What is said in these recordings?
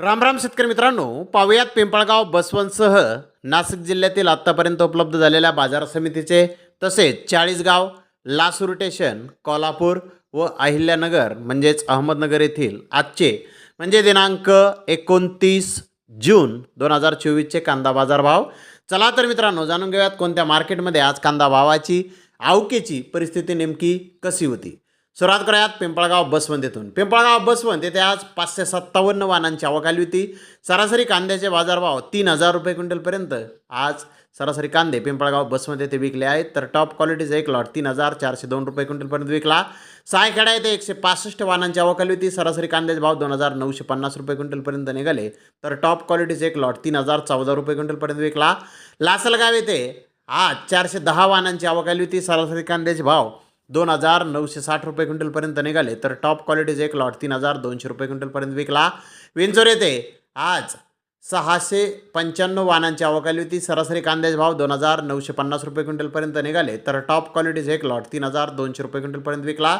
रामराम शेतकरी मित्रांनो पाहुयात पिंपळगाव बसवंतसह नाशिक जिल्ह्यातील आत्तापर्यंत उपलब्ध झालेल्या बाजार समितीचे तसेच चाळीसगाव लासूर स्टेशन कोल्हापूर व अहिल्यानगर म्हणजेच अहमदनगर येथील आजचे म्हणजे दिनांक एकोणतीस जून दोन हजार चोवीसचे कांदा बाजारभाव. चला तर मित्रांनो जाणून घेऊयात कोणत्या मार्केटमध्ये आज कांदा भावाची आवकेची परिस्थिती नेमकी कशी होती. सुरुवात करूयात पिंपळगाव बसवंतीतून. पिंपळगाव बसवंत येथे आज पाचशे सत्तावन्न वाहनांची आवक आली होती. सरासरी कांद्याचे बाजारभाव तीन हजार रुपये क्विंटलपर्यंत. आज सरासरी कांदे पिंपळगाव बसवंत येथे विकले आहेत. तर टॉप क्वालिटीचा एक लॉट तीन हजार चारशे दोन रुपये क्विंटलपर्यंत विकला. सायखेडा येथे एकशे पासष्ट वाहनांची आवक आली होती. सरासरी कांद्याचे भाव दोन हजार नऊशे पन्नास रुपये क्विंटलपर्यंत निघाले. तर टॉप क्वालिटीचे एक लॉट तीन हजार चौदा रुपये क्विंटलपर्यंत विकला. लासलगाव येथे आज चारशे दहा वाहनांची आवक आली होती. सरासरी कांद्याचे भाव दोन हजार नऊशे साठ रुपये क्विंटलपर्यंत निघाले. तर टॉप क्वालिटीचे एक लॉट तीन हजार दोनशे रुपये क्विंटलपर्यंत विकला. विंचोर येथे आज सहाशे पंच्याण्णव वाहनांची आवक आली होती. सरासरी कांद्याचे भाव दोन हजार नऊशे पन्नास रुपये क्विंटलपर्यंत निघाले. तर टॉप क्वालिटीचे एक लॉट तीन हजार दोनशे रुपये क्विंटलपर्यंत विकला.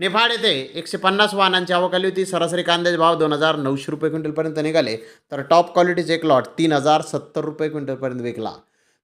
निफाड येथे एकशे पन्नास वाहनांची आवक आली होती. सरासरी कांद्याचे भाव दोन हजार नऊशे रुपये क्विंटलपर्यंत निघाले. तर टॉप क्वालिटीचे एक लॉट तीन हजार सत्तर रुपये क्विंटलपर्यंत विकला.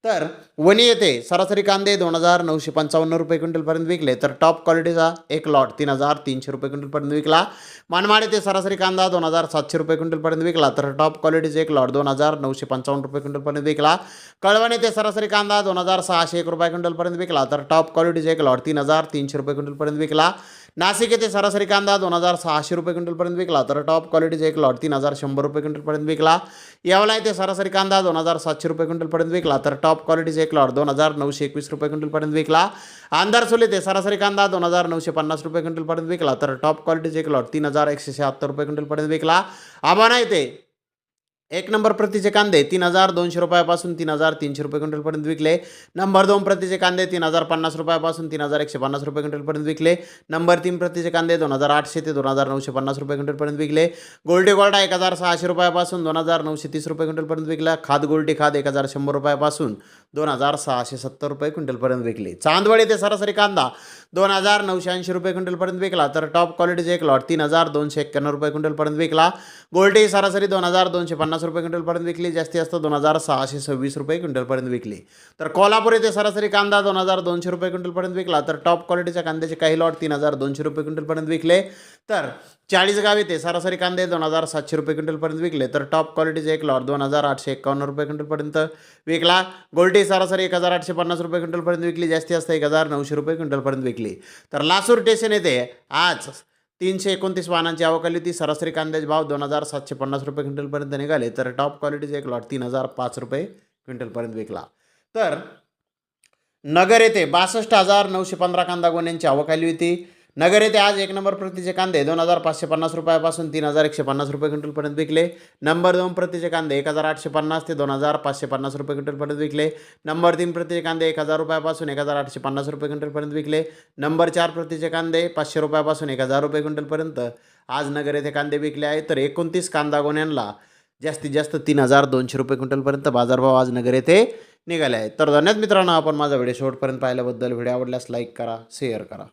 तर वणी येथे सरासरी कांदे दोन हजार नऊशे पंचावन्न रुपये क्विंटलपर्यंत विकले. तर टॉप क्वालिटीचा एक लॉट तीन हजार तीनशे रुपये क्विंटलपर्यंत विकला. मानमाड येथे सरासरी कांदा दोन हजार सातशे रुपये क्विंटलपर्यंत विकला. तर टॉप क्वालिटीचा एक लॉट दोन हजार नऊशे पंचावन्न रुपये क्विंटलपर्यंत विकला. कळवण येथे सरासरी कांदा दोन हजार सहाशे एक रुपये क्विंटलपर्यंत विकला. तर टॉप क्वालिटीचा एक लॉट तीन हजार तीनशे रुपये क्विंटलपर्यंत विकला. नाशिक येथे सरासरी कांदा दोन हजार सहाशे रुपये क्विंटलपर्यंत विकला. तर टॉप क्वालिटीचा एक लॉट तीन हजार शंभर रुपये क्विंटलपर्यंत विकला. यावला येथे सरासरी कांदा दोन हजार सातशे रुपये क्विंटलपर्यंत विकला. तर टॉप क्वालिटीचा एक लॉट दोन हजार नऊशे एकवीस रुपये क्विंटलपर्यंत विकला. आंधारसोल ते सरासरी कांदा दोन हजार नऊशे पन्नास रुपये क्विंटलपर्यंत विकला. तर टॉप क्वालिटीचे एक लॉट तीन हजार एकशे शहात्तर रुपये क्विंटलपर्यंत विकला. आबाणा येते एक नंबर प्रतीचे कांदे तीन हजार दोनशे रुपयापासून तीन हजार तीनशे रुपये क्विंटलपर्यंत विकले. नंबर दोन प्रतीचे कांदे तीन हजार पन्नास रुपयापासून तीन हजार एकशे पन्नास रुपये क्विंटलपर्यंत विकले. नंबर तीन प्रतीचे कांदे दोन हजार आठशे ते दोन हजार नऊशे पन्नास रुपये क्विंटलपर्यंत विकले. गोल्डी गोल्डा एक हजार सहाशे रुपयापासून दोन हजार नऊशे तीस रुपये क्विंटलपर्यंत विकला. खाद गोल्डी खाद एक हजार शंभर रुपयापासून दोन हजार सहाशे सत्तर रुपये क्विंटलपर्यंत विकले. चांदवड येथे सरासरी कांदा दोन हजार नऊशे ऐंशी रुपये क्विंटलपर्यंत विकला. तर टॉप क्वालिटीचे एक लॉट तीन हजार दोनशे एक्क्याण्णव रुपये क्विंटलपर्यंत विकला. गोल्डी सरासरी दोन हजार दोनशे पन्नास रुपये क्विंटलपर्यंत विकली. जास्तीत जास्त दोन हजार सहाशे सव्वीस रुपये क्विंटलपर्यंत विकली. तर कोल्हापूर येथे सरासरी कांदा दोन हजार दोनशे रुपये क्विंटलपर्यंत विकला. तर टॉप क्वालिटीच्या कांद्याचे काही लॉट तीन हजार दोनशे रुपये क्विंटलपर्यंत विकले. तर चाळीसगाव येथे सरासरी कांदे दोन हजार सातशे रुपये क्विंटलपर्यंत विकले. तर टॉप क्वालिटीचे एक लॉट दोन हजार आठशे एक्कावन्न रुपये क्विंटलपर्यंत विकला. गोल्टी सरासरी एक हजार आठशे पन्नास रुपये क्विंटलपर्यंत विकली जास्ती जास्त एक हजार नऊशे रुपये क्विंटलपर्यंत विकली. तर लासूर स्टेशन येथे आज तीनशे एकोणतीस वाहनांची आवक आली होती. सरासरी कांद्याचे भाव दोन हजार सातशे पन्नास रुपये क्विंटलपर्यंत निघाले. तर टॉप क्वालिटीचे एक लॉट तीन हजार पाच रुपये क्विंटलपर्यंत विकला. तर नगर येथे बासष्ट हजार नऊशे पंधरा कांदा गोण्यांची आवक आली होती. नगर येथे आज एक नंबर प्रतीचे कांदे दोन हजार पाचशे पन्नास रुपयापासून तीन हजार एकशे पन्नास रुपये क्विंटलपर्यंत विकले. नंबर दोन प्रतीचे कांदे एक हजार आठशे पन्नास ते दोन हजार पाचशे पन्नास रुपये क्विंटलपर्यंत विकले. नंबर तीन प्रतीचे कांदे एक हजार रुपयापासून एक हजार आठशे पन्नास रुपये क्विंटलपर्यंत विकले. नंबर चार प्रतीचे कांदे पाचशे रुपयापासून एक हजार रुपये क्विंटलपर्यंत. आज नगर येथे कांदे विकले आहेत तर एकोणतीस कांदा गोण्यांना जास्तीत जास्त तीन हजार दोनशे रुपये क्विंटलपर्यंत बाजारभाव आज नगर येथे निघाले आहेत. तर धन्यवाद मित्रांनो आपण माझा व्हिडिओ शेवटपर्यंत पाहिल्याबद्दल. व्हिडिओ आवडल्यास लाईक करा शेअर करा.